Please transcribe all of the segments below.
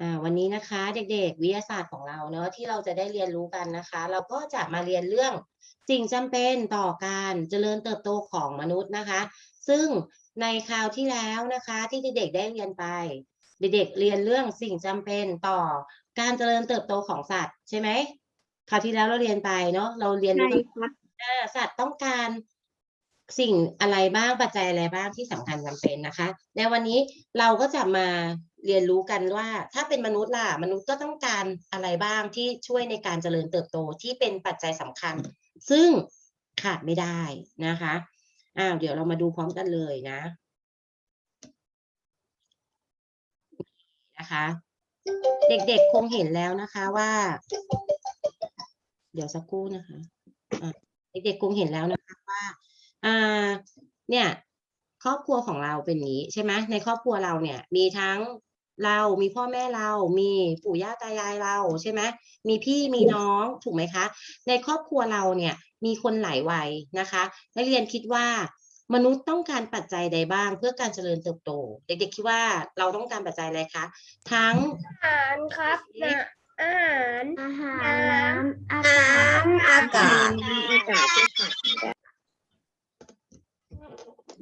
อ่าวันนี้นะคะเด็กๆ วิทยาศาสตร์ของเราเนอะที่เราจะได้เรียนรู้กันนะคะ เราก็จะมาเรียนเรื่องสิ่งจำเป็นต่อการเจริญเติบโตของมนุษย์นะคะ ซึ่งในคราวที่แล้วนะคะ ที่เด็กๆได้เรียนไป เด็กๆเรียนเรื่องสิ่งจำเป็นต่อการเจริญเติบโตของสัตว์ใช่ไหมคราวที่แล้วเราเรียนไปเนาะเราเรียนรู้ครับอ่าสัตว์ต้องการสิ่งอะไรบ้างปัจจัยอะไรบ้างที่สำคัญจำเป็นนะคะ ในวันนี้เราก็จะมา เรียนรู้กันว่า ถ้าเป็นมนุษย์ล่ะมนุษย์ก็ต้องการอะไรบ้างที่ช่วยในการเจริญเติบโตที่เป็นปัจจัยสำคัญ ซึ่งขาดไม่ได้นะคะอ้าวเดี๋ยวเรามาดูพร้อมกันเลยนะนะคะ เด็กๆคงเห็นแล้วนะคะว่า เดี๋ยวสักครู่นะคะะเด็กๆคงเห็นแล้วนะคะว่าอ่าเนี่ยครอบครัวของเราเป็นนี้ใช่ไหมในครอบครัวเราเนี่ยมีทั้ง เรามีพ่อแม่เรา มีปู่ย่าตายายเราใช่ไหมมีพี่มีน้องถูกไหมคะ ในครอบครัวเราเนี่ยมีคนหลายวัยนะคะนักเรียนคิดว่ามนุษย์ต้องการปัจจัยใดบ้าง เพื่อการเจริญเติบโต เด็กๆคิดว่าเราต้องการปัจจัยอะไรคะทั้งอาหารครับนะอาหารอาหารน้อากาศำอากาศอากาศ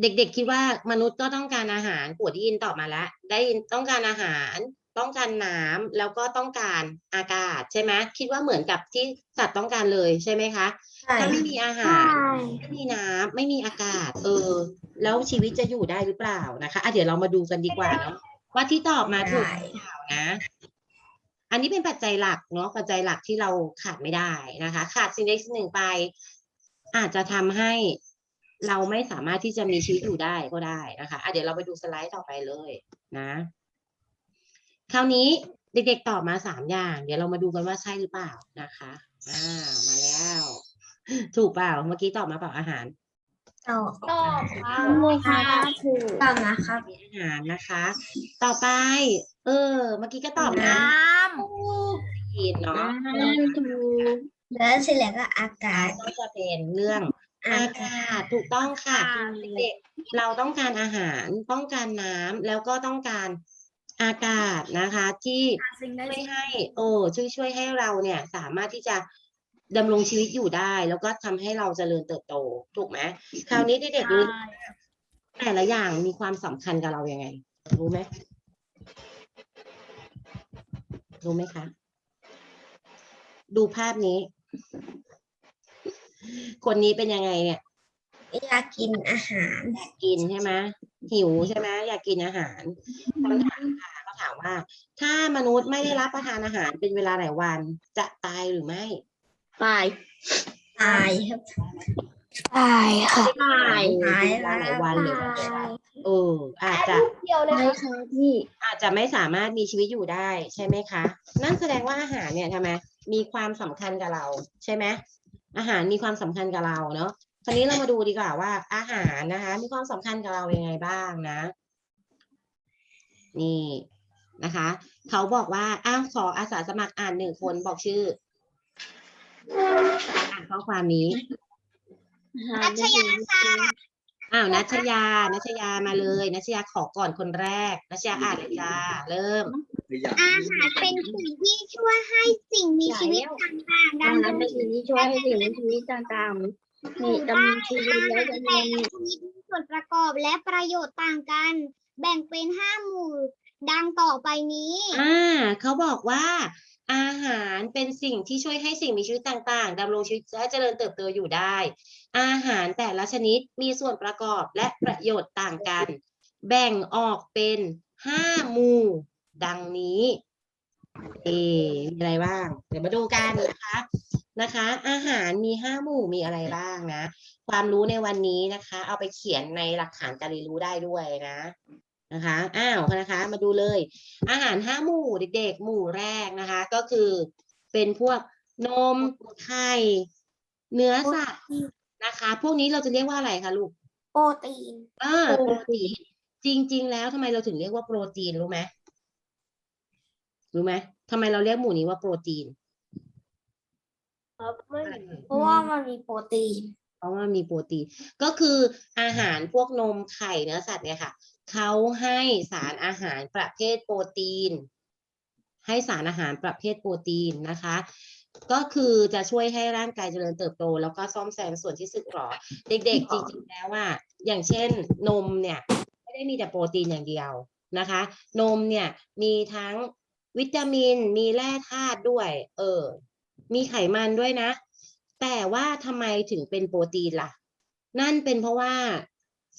เด็กๆคิดว่ามนุษย์ก็ต้องการอาหารปวดได้ยินตอบมาแล้ว ได้ยินต้องการอาหารต้องการน้ำแล้วก็ต้องการอากาศใช่ไหมคิดว่าเหมือนกับที่สัตว์ต้องการเลยใช่ไหมคะใช่ถ้าไม่มีอาหารไม่มีน้ำไม่มีอากาศ เออ แล้วชีวิตจะอยู่ได้หรือเปล่านะคะอะเดี๋ยวเรามาดูกันดีกว่าเนาะว่าที่ตอบมาถูกหรือเปล่านะ อันนี้เป็นปัจจัยหลักเนาะปัจจัยหลักที่เราขาดไม่ได้นะคะ ขาดสิ่งใดสิ่งหนึ่งไป อาจจะทำให้ เราไม่สามารถที่จะมีชีวิตอยู่ได้ก็ได้นะคะอะเดี๋ยวเราไปดูสไลด์ต่อไปเลยนะ คราวนี้เด็กๆตอบมาสามอย่าง เดี๋ยวเรามาดูกันว่าใช่หรือเปล่านะคะอ่ามาแล้ว ถูกเปล่าเมื่อกี้ตอบมาเปล่าอาหารตอบตอบครับไม่ค่ะถูกต้องนะครับมีอาหารนะคะ ต่อไป เออ เมื่อกี้ก็ตอบนะน้กินเนาะถูกแล้วเสร็จแล้วก็อากาศก็จะเป็นเรื่อง อากาศถูกต้องค่ะเด็กๆเราต้องการอาหารต้องการน้ำแล้วก็ต้องการอากาศนะคะ ที่ำสิ่งใดช่วยสิ่งให้โอ้ช่วยช่วยให้เราเนี่ยสามารถที่จะดำรงชีวิตอยู่ได้ แล้วก็ทำให้เราเจริญเติบโตถูกไหมคราวนี้เด็กๆรู้แต่ละอย่างมีความสำคัญกับเรายังไง รู้ไหมรู้ไหมคะ ดูภาพนี้ คนนี้เป็นยังไงเนี่ย อยากกินอาหาร อยากกินใช่ไหมหิวใช่ไหมอยากกินอาหารคำถามค่ะเขาถามว่า ถ้ามนุษย์ไม่ได้รับประทานอาหารเป็นเวลาหลายวัน จะตายหรือไม่ตายตายครับตายค่ะตายเป็นเวลาหลายวันหรือว่าเอออาจจะเดียวเลยไม่ค่ะค่ะพี่อาจจะไม่สามารถมีชีวิตอยู่ได้ใช่ไหมคะ นั่นแสดงว่าอาหารเนี่ยทำไมมีความสำคัญกับเราใช่ไหม อาหารมีความสำคัญกับเราเนาะคราวนี้เรามาดูดีกว่าว่า อาหารนะคะ มีความสำคัญกับเรายังไงบ้างนะ นี่นะคะ เขาบอกว่าอ้าวขออาสาสมัครอ่านหนึ่งคนบอกชื่ออ่านข้อความนี้นัชยาค่ะอ้าวนัชยา นัชยามาเลย นัชยาขอก่อนคนแรก นัชยาอ่านเลยจ้า เริ่ม อาหารเป็นสิ่งที่ช่วยให้สิ่งมีชีวิตต่างๆอาดำรหารงเป็นสิ่งที่ช่วยให้สิ่งมีชีวิตต่างๆมีดำเนินชีวิตและดำเนิแต่นละชนิดมีส่วนประกอบและประโยชน์ต่างกัน แบ่งเป็นห้าหมู่ดังต่อไปนี้อ่าเขาบอกว่าอาหารเป็นสิ่งที่ช่วยให้สิ่งมีชีวิตต่างๆดำรงชีวิตและเจริญเติบโตอยู่ได้ อาหารแต่ละชนิดมีส่วนประกอบและประโยชน์ต่างกัน แบ่งออกเป็นห้าหมู่ ดังนี้ เอมีอะไรบ้าง เดี๋ยวมาดูกันนะคะนะคะ อาหารมีห้าหมู่มีอะไรบ้างนะ ความรู้ในวันนี้นะคะ เอาไปเขียนในหลักฐานการเรียนรู้ได้ด้วยนะนะคะอ้าวนะคะ มาดูเลย อาหารห้าหมู่เด็กๆหมู่แรกนะคะ ก็คือเป็นพวกนมไข่เนื้อสัตว์นะคะ พวกนี้เราจะเรียกว่าอะไรคะลูกโปรตีนเออโปรตีนจริง ๆ แล้วทำไมเราถึงเรียกว่าโปรตีนรู้ไหม รู้ไหมทำไมเราเรียกหมู่นี้ว่าโปรตีน ครับไม่เพราะว่ามันมีโปรตีน เพราะว่ามีโปรตีน ก็คืออาหารพวกนมไข่เนื้อสัตว์เนี่ยค่ะเขาให้สารอาหารประเภทโปรตีน ให้สารอาหารประเภทโปรตีนนะคะ ก็คือจะช่วยให้ร่างกายเจริญเติบโต แล้วก็ซ่อมแซมส่วนที่สึกหรอ เด็กๆ จริงๆแล้วว่า อย่างเช่นนมเนี่ย ไม่ได้มีแต่โปรตีนอย่างเดียวนะคะ นมเนี่ยมีทั้ง วิตามินมีแร่ธาตุด้วย เออ มีไขมันด้วยนะ แต่ว่าทำไมถึงเป็นโปรตีนล่ะ นั่นเป็นเพราะว่า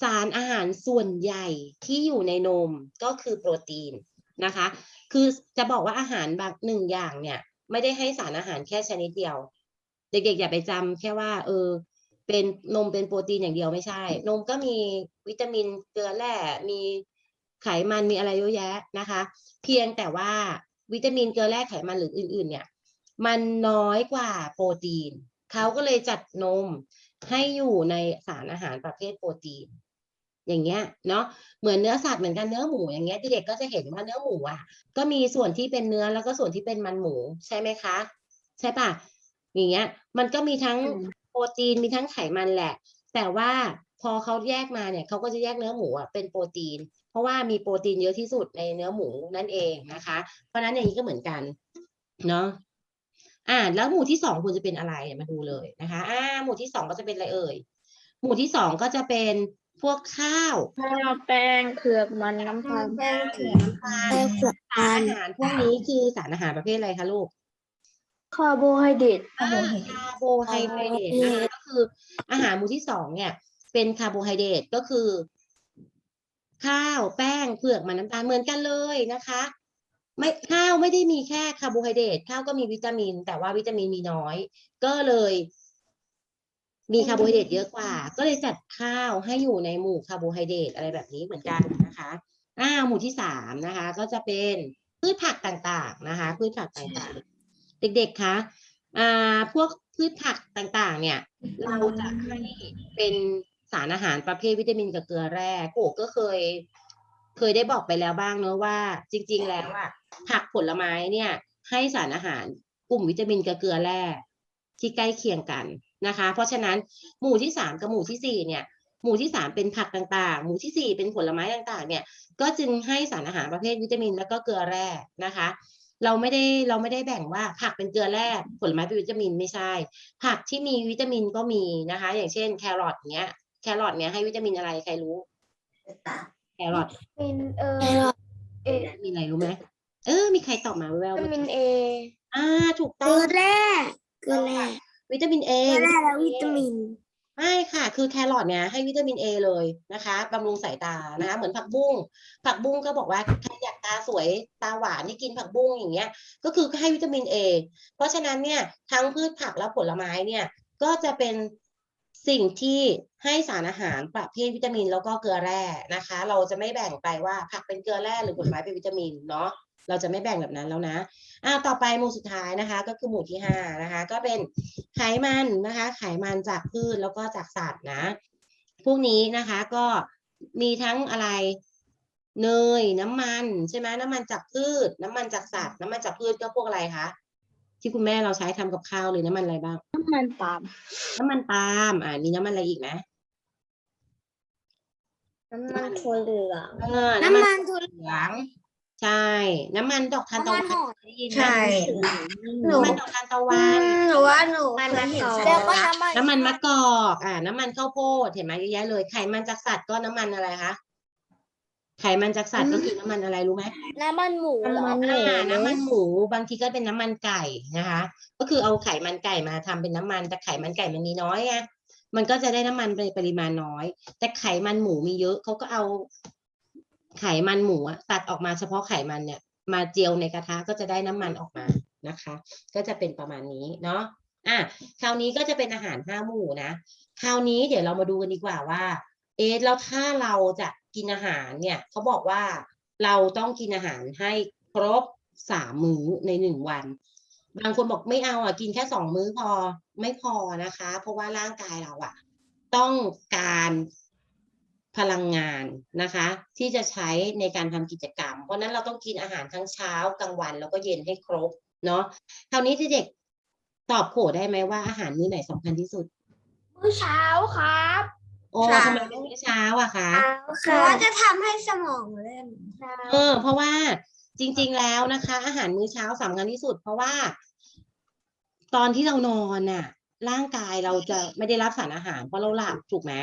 สารอาหารส่วนใหญ่ที่อยู่ในนมก็คือโปรตีนนะคะ คือจะบอกว่าอาหารบางหนึ่งอย่างเนี่ย ไม่ได้ให้สารอาหารแค่ชนิดเดียว เด็กๆ อย่าไปจำแค่ว่า เออ เป็นนมเป็นโปรตีนอย่างเดียวไม่ใช่ นมก็มีวิตามินเกลือแร่ มี ไขมันมีอะไรเยอะแยะนะคะ เพียงแต่ว่าวิตามินเกลือแร่ไขมันหรืออื่น ๆ เนี่ย มันน้อยกว่าโปรตีน เขาก็เลยจัดนมให้อยู่ในสารอาหารประเภทโปรตีน อย่างเงี้ยเนาะเหมือนเนื้อสัตว์เหมือนกันเนื้อหมูอย่างเงี้ยเด็กๆก็จะเห็นว่าเนื้อหมูอะ ก็มีส่วนที่เป็นเนื้อแล้วก็ส่วนที่เป็นมันหมูใช่ไหมคะ ใช่ปะอย่างเงี้ย มันก็มีทั้งโปรตีนมีทั้งไขมันแหละ แต่ว่าพอเขาแยกมาเนี่ยเขาก็จะแยกเนื้อหมูอะเป็นโปรตีน เพราะว่ามีโปรตีนเยอะที่สุดในเนื้อหมูนั่นเองนะคะ เพราะฉะนั้นอย่างนี้ก็เหมือนกันเนาะอ่า แล้วหมู่ที่สองควรจะเป็นอะไรเนี่ยมาดูเลยนะคะ อ่า หมู่ที่สองก็จะเป็นอะไรเอ่ยหมู่ที่สองก็จะเป็นพวกข้าวข้าวแป้งเผือกมันน้ำตาลแป้งเผือกน้ำตาลแป้งเผือกสารอาหารพวกนี้คือสารอาหารประเภทอะไรคะลูกคาร์โบไฮเดรตคาร์โบไฮเดรตนะคะก็คืออาหารหมู่ที่สองเนี่ย เป็นคาร์โบไฮเดรตก็คือ ข้าวแป้งเผือกมันน้ำตาลเหมือนกันเลยนะคะ ไม่ข้าวไม่ได้มีแค่คาร์โบไฮเดรตข้าวก็มีวิตามิน แต่ว่าวิตามินมีน้อย ก็เลย มีคาร์โบไฮเดรตเยอะกว่า ก็เลยจัดข้าวให้อยู่ในหมู่คาร์โบไฮเดรตอะไรแบบนี้เหมือนกันนะคะอ่าหมู่ที่สามนะคะ ก็จะเป็นพืชผักต่างๆนะคะ พืชผักต่างๆ เด็กๆคะอ่าพวกพืชผักต่างๆ เนี่ย เราจะให้เป็น สารอาหารประเภทวิตามินกับเกลือแร่โกก็เคย เคยได้บอกไปแล้วบ้างเนอะว่า จริง ๆ แล้วอะผักผลไม้เนี่ย ให้สารอาหารกลุ่มวิตามินกับเกลือแร่ที่ใกล้เคียงกันนะคะ เพราะฉะนั้นหมู่ที่สามกับหมู่ที่สี่เนี่ย หมู่ที่สามเป็นผักต่างๆ หมู่ที่สี่เป็นผลไม้ต่างๆ เนี่ย ก็จึงให้สารอาหารประเภทวิตามินแล้วก็เกลือแร่นะคะ เราไม่ได้เราไม่ได้แบ่งว่าผักเป็นเกลือแร่ผลไม้เป็นวิตามินไม่ใช่ ผักที่มีวิตามินก็มีนะคะ อย่างเช่นแครอทเนี้ย แครอทเนี้ยให้วิตามินอะไรใครรู้ แครอทวิตามินเออเอมีอะไรรู้ไหมเออ มีใครตอบมาแวววิๆตามินเออ่า ถูกเกต้ลืองอแร่เกลือแร่วิตามินเอ เกลือแร่และวิตามิน ไม่ค่ะ คือแครอทเนี่ยให้วิตามินเอเลยนะคะบำรุงสายตานะคะ เหมือนผักบุ้ง ผักบุ้งก็บอกว่าใครอยากตาสวยตาหวานให้กินผักบุ้งอย่างเงี้ย ก็คือให้วิตามินเอ เพราะฉะนั้นเนี่ยทั้งพืชผักและผลไม้เนี่ยก็จะเป็น สิ่งที่ให้สารอาหารประเภทวิตามินแล้วก็เกลือแร่นะคะ เราจะไม่แบ่งไปว่าผักเป็นเกลือแร่หรือผลไม้เป็นวิตามินเนาะเราจะไม่แบ่งแบบนั้นแล้วนะอ่าต่อไปหมู่สุดท้ายนะคะ ก็คือหมู่ที่ห้านะคะ ก็เป็นไขมันนะคะ ไขมันจากพืชแล้วก็จากสัตว์นะ พวกนี้นะคะก็มีทั้งอะไรเนยน้ำมันใช่ไหมน้ำมันจากพืช น้ำมันจากสัตว์ น้ำมันจากพืชก็พวกอะไรคะ ที่คุณแม่เราใช้ทำกับข้าวเลยน้ำมันอะไรบ้าง น้ำมันปาล์มน้ำมันปาล์มอ่ามีน้ำมันอะไรอีกไหมน้ำมันถั่วเหลืองเออน้ำมันถั่วเหลืองใช่ น้ำมันดอกทานตะวันน้ำมันหอยได้ยินไหมใช่น้ำมันดอกทานตะวันหนูว่าหนูเคยเห็นแล้วก็น้ำมันน้ำมันมะกอก อ่า น้ำมันข้าวโพดเห็นไหมเยอะแยะเลยไขมันจากสัตว์ก็น้ำมันอะไรคะ ไขมันจากสัตว์ก็คือน้ำมันอะไรรู้ไหมน้ำมันหมูเหรอน้ำมันหมูอ่าน้ำมันหมูบางทีก็เป็นน้ำมันไก่นะคะ ก็คือเอาไขมันไก่มาทำเป็นน้ำมัน แต่ไขมันไก่มันมีน้อยไงมันก็จะได้น้ำมันไปปริมาณน้อย แต่ไขมันหมูมีเยอะเขาก็เอาไขมันหมูอะตัดออกมาเฉพาะไขมันเนี่ย มาเจียวในกระทะก็จะได้น้ำมันออกมานะคะ ก็จะเป็นประมาณนี้เนาะอะคราวนี้ก็จะเป็นอาหารห้าหมู่นะคราวนี้เดี๋ยวเรามาดูกันดีกว่าว่า เอ๊ะแล้วถ้าเราจะ กินอาหารเนี่ยเขาบอกว่าเราต้องกินอาหารให้ครบสามมื้อในหนึ่งวัน บางคนบอกไม่เอาอะกินแค่สองมื้อพอไม่พอนะคะ เพราะว่าร่างกายเราอะ ต้องการพลังงานนะคะ ที่จะใช้ในการทำกิจกรรม เพราะนั้นเราต้องกินอาหารทั้งเช้ากลางวันแล้วก็เย็นให้ครบเนาะคราวนี้เด็กตอบโขได้ไหมว่าอาหารมื้อไหนสำคัญที่สุด มื้อเช้าครับ โอ้ค่ะ ทำไมเป็นมื้อเช้าอะคะ เพราะว่าจะทำให้สมองเล่นเออเพราะว่าจริง ๆ แล้วนะคะ อาหารมื้อเช้าสำคัญที่สุด เพราะว่า ตอนที่เรานอนน่ะ ร่างกายเราจะไม่ได้รับสารอาหารเพราะเราหลับถูกไหม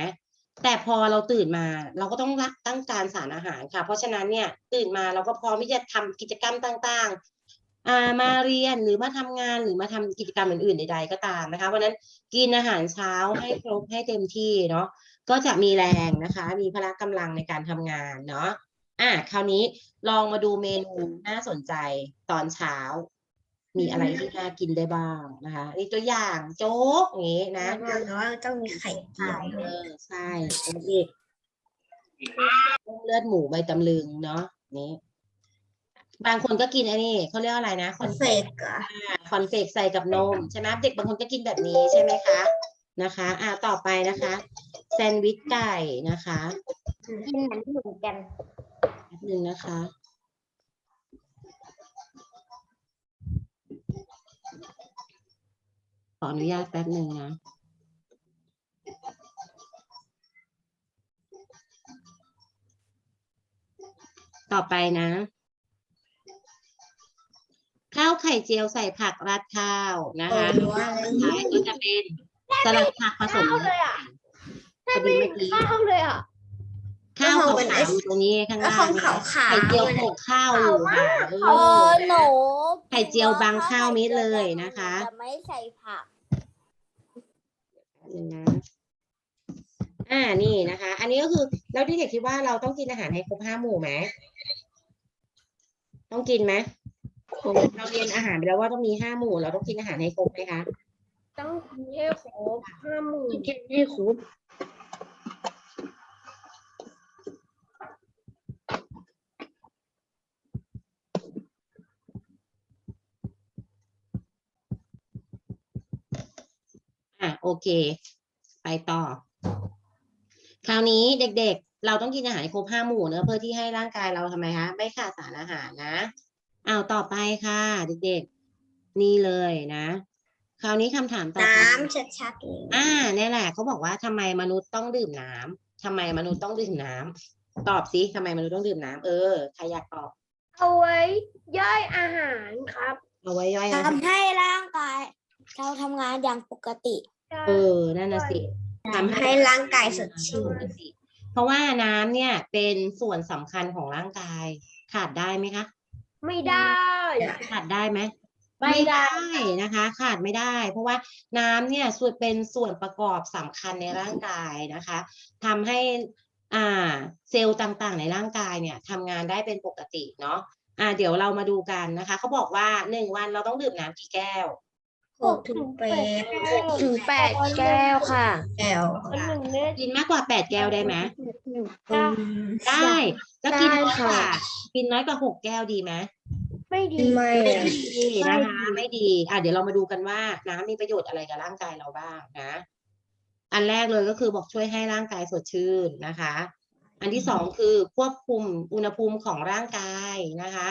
แต่พอเราตื่นมา เราก็ต้องรับต้องการสารอาหารค่ะ เพราะฉะนั้นเนี่ย ตื่นมาเราก็พร้อมที่จะทำกิจกรรมต่างๆอ่ามาเรียนหรือมาทำงานหรือมาทำกิจกรรมอื่นๆใดๆก็ตามนะคะเพราะฉะนั้นกินอาหารเช้าให้ครบให้เต็มที่เนาะ ก็จะมีแรงนะคะ มีพละกำลังในการทำงานเนาะอะคราวนี้ลองมาดูเมนูน่าสนใจตอนเช้า มีอะไรที่น่ากินได้บ้างนะคะนี่ตัวอย่างโจ๊กอย่างนี้นะแล้วว่าต้องมีไข่เจียวเออใช่เป็นอีกต้มเลือดหมูใบตำลึงเนาะนี่บางคนก็กินอันนี้เขาเรียกว่าอะไรนะคอนเฟเฟกกอะคอนเฟกใส่กับนมใช่ไหมเด็กบางคนก็กินแบบนี้ใช่ไหมคะ นะคะ อ่าต่อไปนะคะ แซนด์วิชไก่นะคะกินเหมือนเหมือนกันแป๊บนึงนะคะ ขออนุญาตแป๊บหนึ่งนะต่อไปนะ ข้าวไข่เจียวใส่ผักราดข้าวนะคะสุดท้ายก็จะเป็น สลัดผักผสม ข้าวเลยอะพอดีเมื่อกี้ข้าวเลยอะ ข้าวข้าวขาวเป็นไอๆอศยู่ตรงนี้ข้างแล้วล่างของนะขาวคะขาวไข่เจียวโขลกข้าวอยู่ค่ะเอเอออหนูไข่เจียวบางข้าวมิตรเลยนะคะจะไม่ใส่ผักหนึ่งนะอ่านี่นะคะ อันนี้ก็คือแล้วที่เด็กคิดว่าเราต้องกินอาหารให้ครบห้าหมู่ไหมต้องกินไหมเราเรียนอาหารไปแล้วว่าต้องมีห้าหมู่ เราต้องกินอาหารให้ครบไหมคะ ต้องกินให้ครบห้าหมื่นกินให้ครบอะโอเค ไปต่อ คราวนี้เด็กๆ เราต้องกินอาหารครบห้าหมู่เนอะเพื่อที่ให้ร่างกายเราทำไมคะไม่ขาดสารอาหารนะอ้าวต่อไปค่ะ เด็กๆ นี่เลยนะ คราวนี้คำถามต่อไปน้ำชัดๆเลยอ่าเนี่ยแหละเขาบอกว่าทำไมมนุษย์ต้องดื่มน้ำทำไมมนุษย์ต้องดื่มน้ำตอบสิทำไมมนุษย์ต้องดื่มน้ำเออใครอยากตอบ เอาไว้ย่อยอาหารครับเอาไว้ย่อยอาหารทำให้ร่างกาย เราทำงานอย่างปกติเออนั่นน่ะสิ ทำให้ร่างกายสดชื่นนั่นสิเพราะว่าน้ำเนี่ยเป็นส่วนสำคัญของร่างกาย ขาดได้ไหมคะ ไม่ได้ ขาดได้ไหม ไม่ได้นะคะ ขาดไม่ได้ เพราะว่าน้ำเนี่ยส่วนเป็นส่วนประกอบสำคัญในร่างกายนะคะทำให้อ่าเซลล์ต่างๆ ในร่างกายเนี่ยทำงานได้เป็นปกติเนาะอ่าเดี๋ยวเรามาดูกันนะคะเขาบอกว่าหนึ่งวันเราต้องดื่มน้ำกี่แก้วหกถึงแปดถึงแปดแก้วค่ะ แก้วค่ะหนึ่งเม็ดกินมากกว่าแปดแก้วได้ไหมได้แล้วกินน้อยกว่ากินน้อยกว่าหกแก้วดีไหม ไม่ดีไม่ดีนะคะ ไม่ดีอะเดี๋ยวเรามาดูกันว่าน้ำมีประโยชน์อะไรกับร่างกายเราบ้างนะ อันแรกเลยก็คือบอกช่วยให้ร่างกายสดชื่นนะคะ อันที่สองคือควบคุมอุณหภูมิของร่างกายนะคะ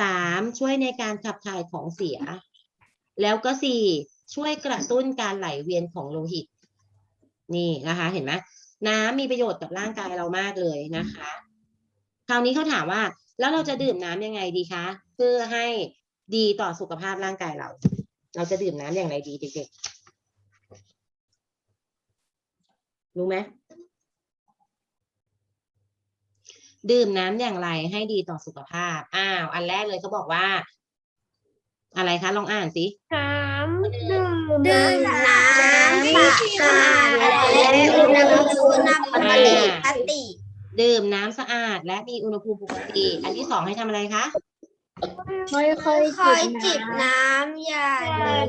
สามช่วยในการขับถ่ายของเสีย แล้วก็สี่ช่วยกระตุ้นการไหลเวียนของโลหิต นี่นะคะ เห็นไหมน้ำมีประโยชน์กับร่างกายเรามากเลยนะคะ คราวนี้เขาถามว่า แล้วเราจะดื่มน้ำยังไงดีคะเพื่อให้ดีต่อสุขภาพร่างกายเรา เราจะดื่มน้ำอย่างไรดีเด็กๆรู้ไหมดื่มน้ำอย่างไรให้ดีต่อสุขภาพ อ้าว อันแรกเลยเขาบอกว่า อะไรคะ ลองอ่านสิน้ำดื่มดื่มน้ำสะอาดและอุณหภูมิปกติปกติ ดื่มน้ำสะอาด และมีอุณหภูมิปกติ อันที่สองให้ทำอะไรคะค่อยๆค่อยจิบน้ำอย่า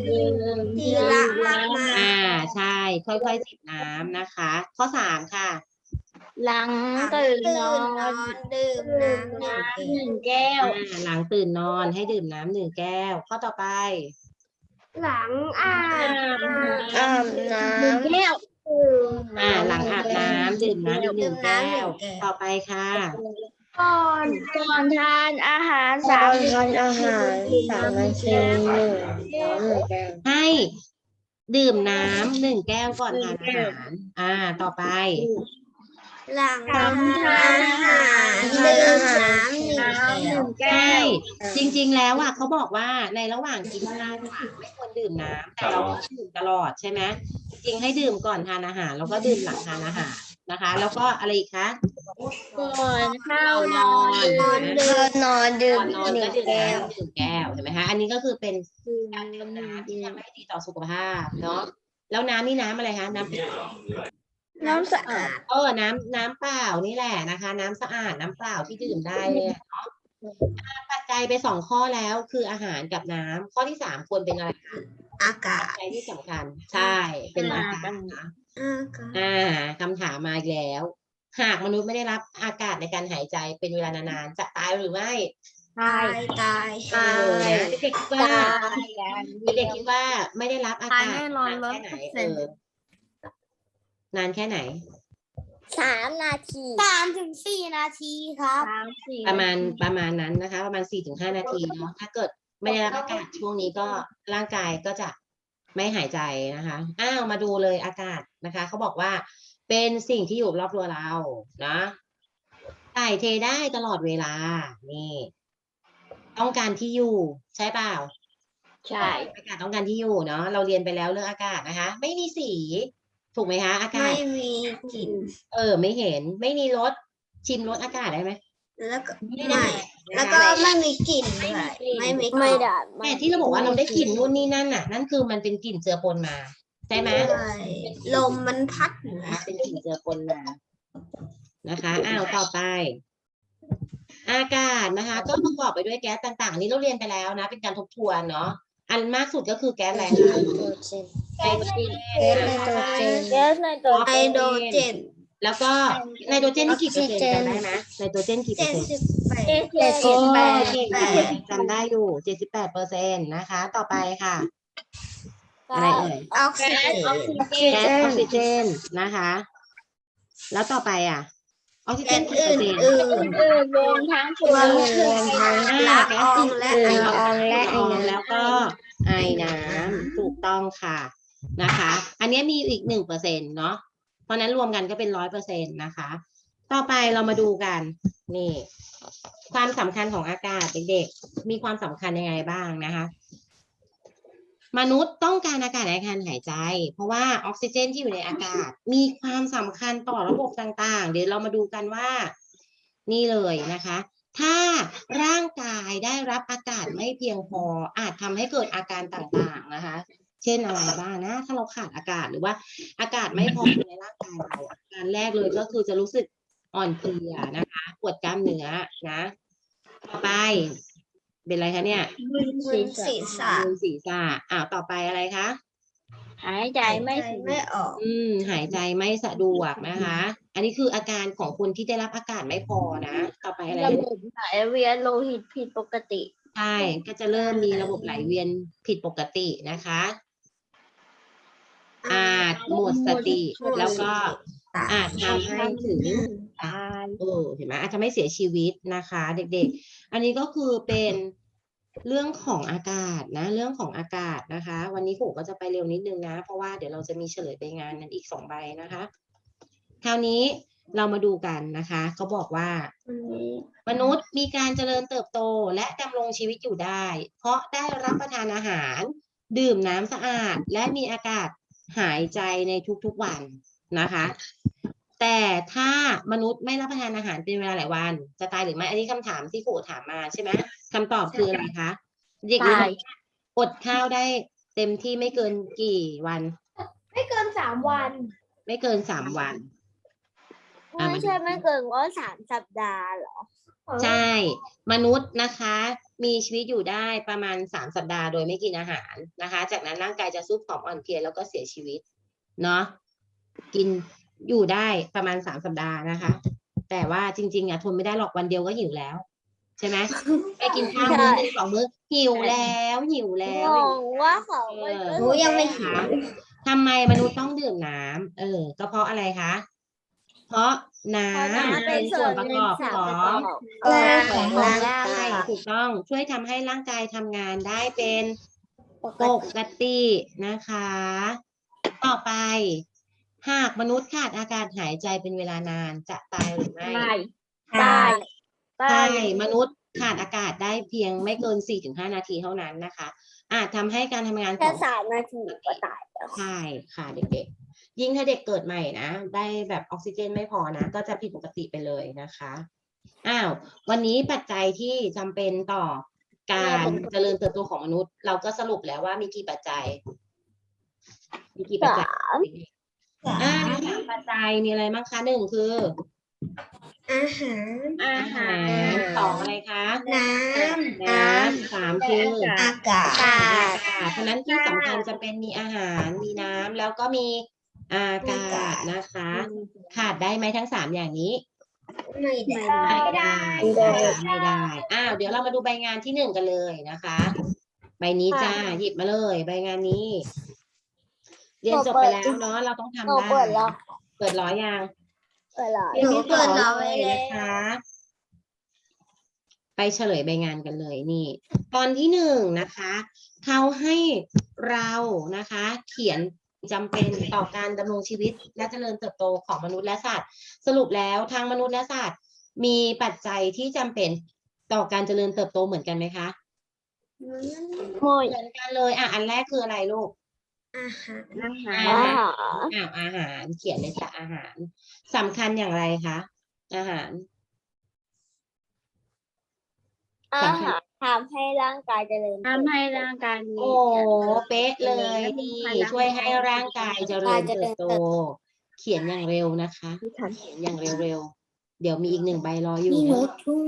ดื่มทีละมากมายอ่าใช่ ค่อยๆจิบน้ำนะคะ ข้อสามค่ะ หลังตื่นนอนดื่มน้ำหนึ่งหนึ่งแก้ว อ่าหลังตื่นนอนให้ดื่มน้ำหนึ่งแก้ว ข้อต่อไป หลังอาบอาบน้ำแก้ว อ่า หลังอาบน้ำดื่มน้ำอีกหนึ่งแก้วต่อไปค่ะ ก่อนก่อนทานอาหารสามทานอาหารสามนาทีหนึ่งหนึ่งแก้วให้ดื่มน้ำหนึ่งแก้วก่อนทานอาหาร อ่า ต่อไป หลังทานอาหารดื่มน้ำหนึ่งแก้วนึ่งแก้ใช่ว จริง ๆ แล้วอะเขาบอกว่าในระหว่างกินข้าวอะไม่ควรดื่มน้ำแต่เราก็ดื่มตลอดใช่ไหมจริงให้ดื่มก่อนทานอาหารแล้วก็ดื่มหลังทานอาหารนะคะ แล้วก็อะไรอีกคะก่อนเข้านอนนอนเดินนอนดื่ก่มอนนอนหนึ่ก็งดื่มแก้วน้ำหนึ่งแก้วเห็นไหมคะอันนี้ก็คือเป็นการดื่มน้ำที่ทำให้ดีต่อสุขภาพเนาะแล้วน้ำนี่น้ำอะไรคะน้ำน้ำสะอาด เออ น้ำน้ำเปล่านี่แหละนะคะ น้ำสะอาดน้ำเปล่าที่ดื่มได้เลยอะเนาะอ่า ปัจจัยไปสองข้อแล้วคืออาหารกับน้ำข้อที่สามควรเป็นอะไรคะอากาปัจศจัยที่สำคัญ ใช่ เป็นอากาศนะอากาศอ่าคำถามมาอีกแล้ว หากมนุษย์ไม่ได้รับอากาศในการหายใจเป็นเวลานานๆจะตายหรือไม่ตายตายเออนะเด็กๆคิดว่าตายกันเด็กๆคิดว่าไม่ได้รับอากาศตายแน่นอนนานแค่ไหน100%เออนานแค่ไหน สามนาทีสามถึงสี่นาทีครับสามสี่ประมาณประมาณนั้นนะคะ ประมาณสี่ถึงห้านาทีเนาะถ้าเกิดไม่ได้รับอากาศช่วงนี้ก็ร่างกายก็จะไม่หายใจนะคะอ้าวมาดูเลยอากาศนะคะเขาบอกว่าเป็นสิ่งที่อยู่รอบตัวเรานะถ่ายเทได้ตลอดเวลา นี่ ต้องการที่อยู่ ใช่เปล่า ใช่ อากาศต้องการที่อยู่เนาะ เราเรียนไปแล้วเรื่องอากาศนะคะ ไม่มีสี ถูกไหมคะอากาไม่ศมีกลิ่นเออ ไม่เห็น ไม่มีรสชิมรสอากาศได้ไหมแล้วก็ไม่ไม่ได้ แล้วนะคะก็ไม่มีกลิ่นด้วยไม่มีกไม่ลิ่นได้แต่ที่เราบอกว่าเราได้กลิ่นนู่นนี่นั่นน่ะ นั่นคือมันเป็นกลิ่นเจือปนมาใช่ไหมใช่ลมมันพัดนะคะเป็นกลิ่นเจือปนมานะคะอ้าวต่อไป อากาศนะคะ ก็ประกอบไปด้วยแก๊สต่างๆอันนี้เราเรียนไปแล้วนะ เป็นการทบทวนเนาะอันมากสุดก็คือแก๊สอะไรคะไนโตร เจนแก๊สไนโตรเจนแก๊สไนโตรไฮโดรเจน แล้วก็ไนโตรเจนนี่กี่เปอร์เซ็นต์จำได้ไหมไนโตรเจนกี่เปอเจ็ร์ดเซ็นต์สิบแปด เจ็ดเจ็ดสิสิบบแปแปดดเก่งมากจำได้อยู่เจ็ดสิบแปดเปอร์เซ็นต์นะคะ ต่อไปค่ะ อะไรเอ่ย ออกซิเจนออกซิเจแก๊สนออกซิเจนนะคะ แล้วต่อไปอะ ออกซิเจแก๊นสกี่เปอร์เซ็นต์ อื่นอื่นรวมทั้งรวมรวมทั้งๆละอองและไอละอองและไอละอองน้ำ แล้วก็ไอน้ำถูกต้องค่ะ นะคะ อันนี้มีอีกหนึ่งเปอร์เซ็นต์เนาะ เพราะนั้นรวมกันก็เป็นร้อยเปอร์เซ็นต์นะคะ ต่อไปเรามาดูกัน นี่ ความสำคัญของอากาศเด็กๆ มีความสำคัญยังไงบ้างนะคะ มนุษย์ต้องการอากาศในการหายใจ เพราะว่าออกซิเจนที่อยู่ในอากาศ มีความสำคัญต่อระบบต่างๆ เดี๋ยวเรามาดูกันว่า นี่เลยนะคะถ้าร่างกายได้รับอากาศไม่เพียงพออาจทำให้เกิดอาการต่างๆนะคะ เช่นอะไรบ้างนะ ถ้าเราขาดอากาศหรือว่าอากาศไม่พออยู่ในร่างกายเราอาการแรกเลยก็คือจะรู้สึกอ่อนเพลียนะคะปวดกล้ามเนื้อนะ ต่อไป เป็นอะไรคะเนี่ยมึนศีรษะมึนศีรษะอ้าวต่อไปอะไรคะหายใจไม่หายใจไม่ออก อืม หายใจไม่สะดวกนะคะ อันนี้คืออาการของคนที่ได้รับอากาศไม่พอนะ ต่อไปอะไรระคะบบไหลเวียนโลหิตผิดปกติ ใช่ ก็จะเริ่มมีระบบไหลเวียนผิดปกตินะคะ อาจหมดสติ แล้วก็อาจทำให้ถึงตายเออเห็นไหมอาจจะไม่เสียชีวิตนะคะ เด็กๆ อันนี้ก็คือเป็นเรื่องของอากาศนะ เรื่องของอากาศนะคะ วันนี้ครูก็จะไปเร็วนิดนึงนะ เพราะว่าเดี๋ยวเราจะมีเฉลยไปงานนั้นอีกสองใบนะคะ คราวนี้เรามาดูกันนะคะเขาบอกว่า มนุษย์มีการเจริญเติบโตและดำรงชีวิตอยู่ได้ เพราะได้รับประทานอาหาร ดื่มน้ำสะอาด และมีอากาศ หายใจในทุกๆวันนะคะ แต่ถ้ามนุษย์ไม่รับประทานอาหารเป็นเวลาหลายวัน จะตายหรือไม่อันนี้คำถามที่ครูถามมาใช่ไหมคำตอบคืออะไรคะเด็กรู้ไหมตายอดข้าวได้เต็มที่ไม่เกินกี่วัน ไม่เกินสามวัน ไม่เกินสามวันอะไม่ใช่ไม่เกินว่าสามสัปดาห์เหรอ ใช่ มนุษย์นะคะ มีชีวิตอยู่ได้ประมาณสามสัปดาห์โดยไม่กินอาหารนะคะ จากนั้นร่างกายจะสู้ผอมอ่อนเพลียแล้วก็เสียชีวิต เนาะกินอยู่ได้ประมาณสามสัปดาห์นะคะ แต่ว่าจริง ๆอะทนไม่ได้หรอกวันเดียวก็หิวแล้ว ใช่ไหมไปกินข้าวมื้อหนึ่งสองมื้อหิวแล้วหิวแล้วงงว่าเขาไม่เออหนูยังไม่หิวทำไมมนุษย์ต้องดื่มน้ำเออ ก็เพราะอะไรคะ เพราะน้เพราะำน้ำเป็นส่วนประกอบสารขอประงกอบเออของของร่างร่างกายกายถูกต้องช่วยทำให้ร่างกายทำงานได้เป็นปกตินะคะ ต่อไป หากมนุษย์ขาดอากาศหายใจเป็นเวลานานจะตายหรือไม่ตายตายตาใช่ยมนุษย์ขาดอากาศได้เพียงไม่เกิน 4-5 นาทีเท่านั้นนะคะ อาจทำให้การทำงานขแค่องสามนาทีก็ตายใช่ค่ะเด็กๆ ยิ่งถ้าเด็กเกิดใหม่นะ ได้แบบออกซิเจนไม่พอนะ ก็จะผิดปกติไปเลยนะคะอ้าววันนี้ปัจจัยที่จำเป็นต่อการเจริญเติบโตของมนุษย์ เราก็สรุปแล้วว่ามีกี่ปัจจัย มีกี่ปัจจัยอ่ามีสามปัจจัยมีอะไรบ้างคะหนึ่งคือ อาหาร อาหารสองอะไรคะ น้ำน้ำสามคืออากาศอากาศเพราะฉะนั้นที่สำคัญจะเป็นมีอาหารมีน้ำแล้วก็มี อากาศนะคะ ขาดได้ไหมทั้งสามอย่างนี้ ไม่ได้ไม่ได้นะคะไม่ได้ อ้าว เดี๋ยวเรามาดูใบงานที่หนึ่งกันเลยนะคะ ใบนี้จ้า หยิบมาเลย ใบงานนี้ เรียนจบไปแล้วเนาะ เราต้องทำหนูได้ เปิดแล้วเปิดร้อยยังเปิดแล้วเรียนที่สองเลยนะคะ ไปเฉลยใบงานกันเลยนี่ ตอนที่หนึ่งนะคะ เขาให้เรานะคะ เขียน จำเป็นต่อการดำรงชีวิตและเจริญเติบโตของมนุษย์และสัตว์ สรุปแล้วทางมนุษย์และสัตว์มีปัจจัยที่จำเป็นต่อการเจริญเติบโตเหมือนกันไหมคะโมยเหมือนกันเลยอะอันแรกคืออะไรลูกอาหารอาหาอาหารรอ้าวอาหารเขียนเลยจ้ะอาหารสำคัญอย่างไรคะอาหารอาหาร ทำให้ร่างกายเจริญทำให้ร่างกายมีโอ้เป๊ะเลยนี่ช่วยให้ร่างกายเจริญเติบโต เขียนอย่างเร็วนะคะ เขียนอย่างเร็วๆ เดี๋ยวมีอีกหนึ่งใบรออยู่มีรถทุ่ง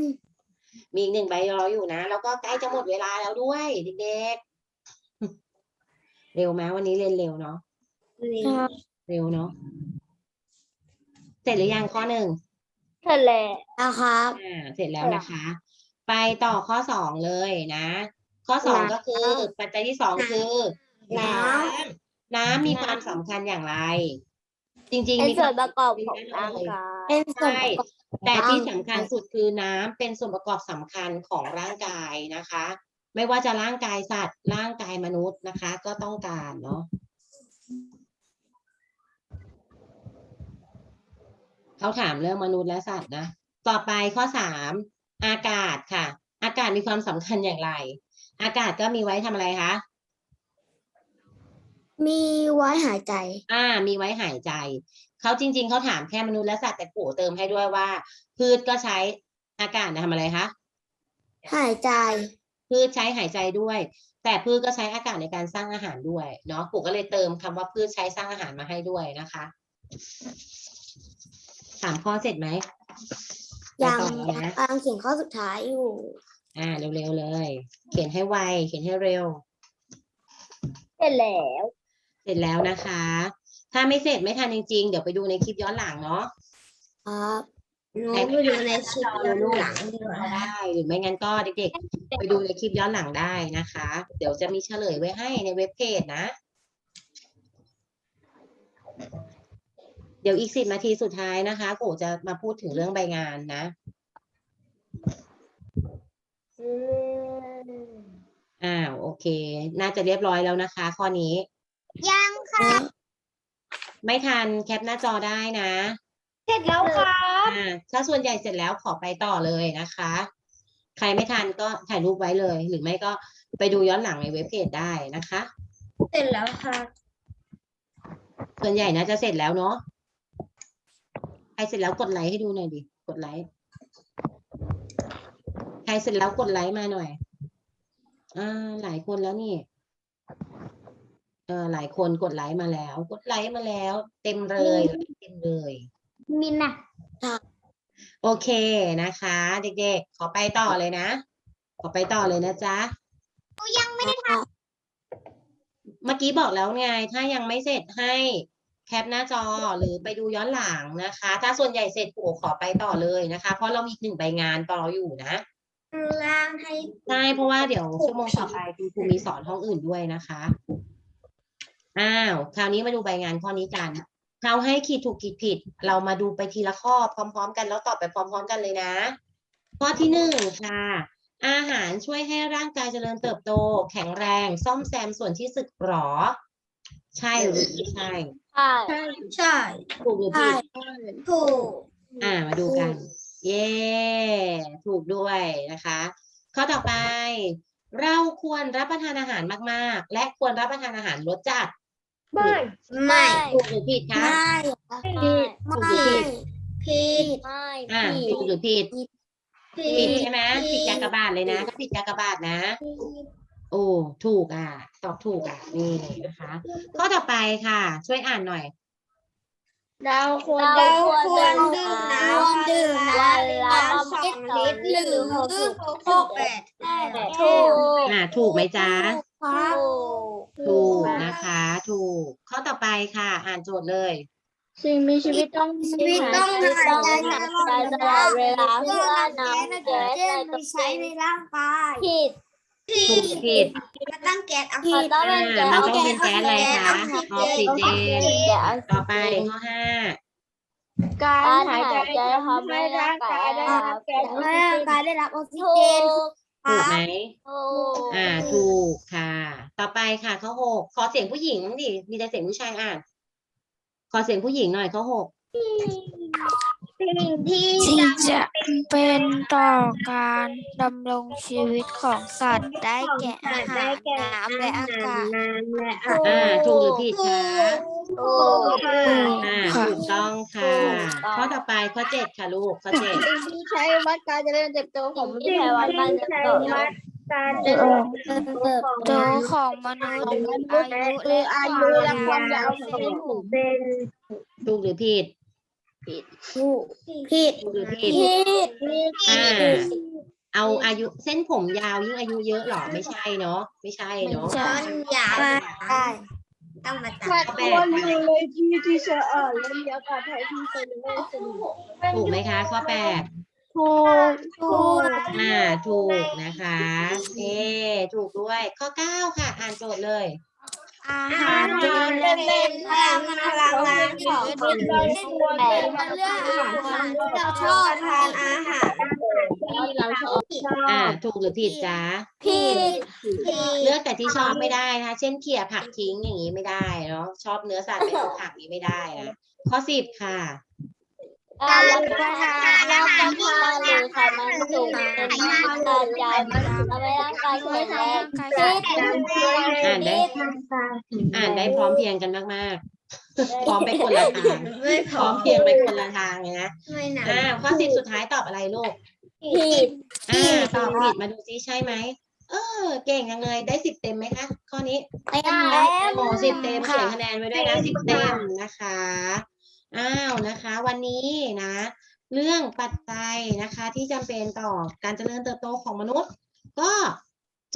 มีอีกหนึ่งใบรออยู่นะ แล้วก็ใกล้จะหมดเวลาแล้วด้วยเด็กๆ เร็วไหมวันนี้เรียนเร็วเนาะ เร็วเนาะ เสร็จหรือยังข้อหนึ่ง เสร็จแล้วนะครับอ่าเสร็จแล้วนะคะ ไปต่อข้อสองเลยนะ ข้อสองก็คือปัจจัยที่สองคือ น้ำน้ำมีความสำคัญอย่างไร จริงเป็นๆมีคส่ววานมประกอบของร่างกายเป็นส่วนใช่ประกอบแต่ที่สำคัญสุดคือน้ำเป็นส่วนประกอบสำคัญของร่างกายนะคะ ไม่ว่าจะร่างกายสัตว์ ร่างกายมนุษย์นะคะ ก็ต้องการเนาะเขาถามเรื่องมนุษย์และสัตว์นะ ต่อไปข้อสาม อากาศค่ะ อากาศมีความสำคัญอย่างไร อากาศก็มีไว้ทำอะไรคะ มีไว้หายใจ อ่า มีไว้หายใจ เขาจริง ๆ เขาถามแค่มนุษย์และสัตว์แต่ปู่เติมให้ด้วยว่า พืชก็ใช้อากาศนะทำอะไรคะ หายใจ พืชใช้หายใจด้วย แต่พืชก็ใช้อากาศในการสร้างอาหารด้วยเนาะ ปู่ก็เลยเติมคำว่าพืชใช้สร้างอาหารมาให้ด้วยนะคะ สามข้อเสร็จไหม ยังไปต่อนะกำลังเขียนข้อสุดท้ายอยู่ อ่าเร็วๆเลย เขียนให้ไว เขียนให้เร็ว เสร็จแล้ว เสร็จแล้วนะคะ ถ้าไม่เสร็จไม่ทันจริงๆ เดี๋ยวไปดูในคลิปย้อนหลังเนาะ ครับหนูใครไปดูในคลิปย้อนหลังดีกว่าได้ หรือไม่งั้นก็เด็กๆ ไปดูในคลิปย้อนหลังได้นะคะ เดี๋ยวจะมีเฉลยไว้ให้ในเว็บเพจนะ เดี๋ยวอีกสิบนาทีสุดท้ายนะคะกูจะมาพูดถึงเรื่องใบงานนะอ้าวโอเค น่าจะเรียบร้อยแล้วนะคะ ข้อนี้ ยังค่ะ ไม่ทันแคปหน้าจอได้นะ เสร็จแล้วครับอ่าถ้าส่วนใหญ่เสร็จแล้วขอไปต่อเลยนะคะ ใครไม่ทันก็ถ่ายรูปไว้เลย หรือไม่ก็ไปดูย้อนหลังในเว็บเพจได้นะคะ เสร็จแล้วค่ะ ส่วนใหญ่น่าจะเสร็จแล้วเนาะ ใครเสร็จแล้วกดไลค์ให้ดูหน่อยดิ กดไลค์ ใครเสร็จแล้วกดไลค์มาหน่อย อ่า หลายคนแล้วนี่ เออหลายคนกดไลค์มาแล้ว กดไลค์มาแล้ว เต็มเลย เต็มเลย มินน่ะโอเคนะคะ เด็กๆ ขอไปต่อเลยนะ ขอไปต่อเลยนะจ๊ะยังไม่ได้เมื่อกี้บอกแล้วไง ถ้ายังไม่เสร็จให้แคปหน้าจอหรือไปดูย้อนหลังนะคะ ถ้าส่วนใหญ่เสร็จปู่ขอไปต่อเลยนะคะ เพราะเรามีอีกหนึ่งใบงานต่ออยู่นะข้างล่างให้ใช่เพราะว่าเดี๋ยวชั่วโมงต่อไปคุณครูมีสอนห้องอื่นด้วยนะคะอ้าวคราวนี้มาดูใบงานข้อนี้กันเขาให้ขีดถูกขีดผิด เรามาดูไปทีละข้อพร้อม ๆ กันแล้วตอบไปพร้อม ๆ กันเลยนะ ข้อที่หนึ่งค่ะ อาหารช่วยให้ร่างกายเจริญเติบโต แข็งแรง ซ่อมแซมส่วนที่สึกหรอ ใช่หรือไม่ใช่ใช่ใช่ถูกหรือใช่ผิดถูกอ่ามาดูกัน เย้ถูกด้วยนะคะ ข้อต่อไป เราควรรับประทานอาหารมาก ๆ และควรรับประทานอาหารรสจัดไม่ไม่ถูกหรือผิดคะไม่ถูกหรือผิดผิดไม่อ่าถูกหรือผิดผิผิดดใช่ไหมผิดกากบาทเลยนะถ้าผิดกากบาทนะ โอ้ถูกอะตอบถูกอะนี่นะคะข้อต่อไปค่ะ ช่วยอ่านหน่อย เราควรเราควรดื่มน้ำดื่มน้ำน้ำสองลิตรหรือหกแปดถูกอ่าถูกไหมจ๊ะครับถูกนะคะ ถูกข้อต่อไปค่ะ อ่านโจทย์เลยสิ่งมีชีวิตต้องชีวิตต้องหายใจใจตลอดเวลาเพื่เพื่ออน้ำน้ำแก๊แก๊สสไนในโตรตัวเจนใช้ในร่างกายผิด ถูกผิดมาตั้งแก๊สออกผิซิดเจอ่ามันต้องเป็นแก๊สอะไรคะ ออกซิเจน ต่อไปข้อห้า การหายใจทำให้ร่างกายได้รับแก๊สร่างกายได้รับออกซิถูเจนกถูกไหมถูกอ่า ถูกค่ะ ต่อไปค่ะข้อหกขอเสียงผู้หญิงบ้างดิ มีแต่เสียงผู้ชายอ่าน ขอเสียงผู้หญิงหน่อยข้อหก สิ่งที่ที่จะเป็นต่อการดำรงชีวิตของสัตว์ได้แก่อาหารน้ำและอากาศอ่า ถูกหรือผิดคะถูกอ่าค่ะ ถูกต้องค่ะถูกต้องข้อต่อไปข้อเจ็ดค่ะลูก ข้อเจ็ดสิ่งที่ใช้วัดการเจริญเติบโตของมนุษย์ใช้วัดการเติบโตการเจโตริญโตของมนุษย์อายุคืออายุและและความมคาวายาววขขอองงผมถูกหรือผิด ผิดถูกหรือผิดอ่า เอาอายุเส้นผมยาวยิ่งอายุเยอะเหรอไม่ใช่เนาะไม่ใช่เนาะจะต้นยาวได้ต้องมาตัดควรอยู่ในที่ที่สะอาดและมีอากาศถ่ายที่เป็นเรื่องสนุกถูกไหมคะ ข้อแปดถูกถูกอ่า ถูกนะคะ เอ ถูกด้วย ข้อเก้าค่ะ อ่านโจทย์เลย อาหารเป็นพลังพลังงานของมนุษย์เราเลืองอาหารเราชอบทานอาหารที่เราชอบอ่าถูกหรือผิดจ๊ะผิดเลือกแต่ที่ชอบไม่ได้นะเช่นเขี่ยผักทิ้งอย่างนี้ไม่ได้เนาะชอบเนื้อสัตว์ไม่เอาผักนี้ไม่ได้นะข้อสิบค่ะ การรับประทานน้ำประทานหรือไขมันสูงเป็นการยาวทำให้ร่างกายแข็งแรงอ่านได้อ่านได้พร้อมเพรียงกันมากๆ พร้อมไปคนละทางไม่พพร้ออมเพรียงไปคนละทางเลยนะไม่หนักอ่าข้อสิบสุดท้ายตอบอะไรลูกผิดอ่าตอบผิดมาดูซิใช่ไหมเออเก่งจังเลยได้สิบเต็มไหมคะข้อนี้แต้มโอ้สิบเต็มเขียนคะแนนไว้ด้วยนะสิบเต็มนะคะ อ้าวนะคะ วันนี้นะ เรื่องปัจจัยนะคะที่จำเป็นต่อการเจริญเติบโตของมนุษย์ ก็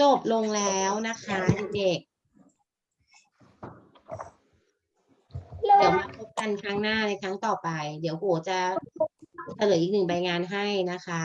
จบลงแล้วนะคะเด็กเดี๋ยวมาพบกันครั้งหน้าในครั้งต่อไป เดี๋ยวโหจะเฉลยอีกหนึ่งใบงานให้นะคะ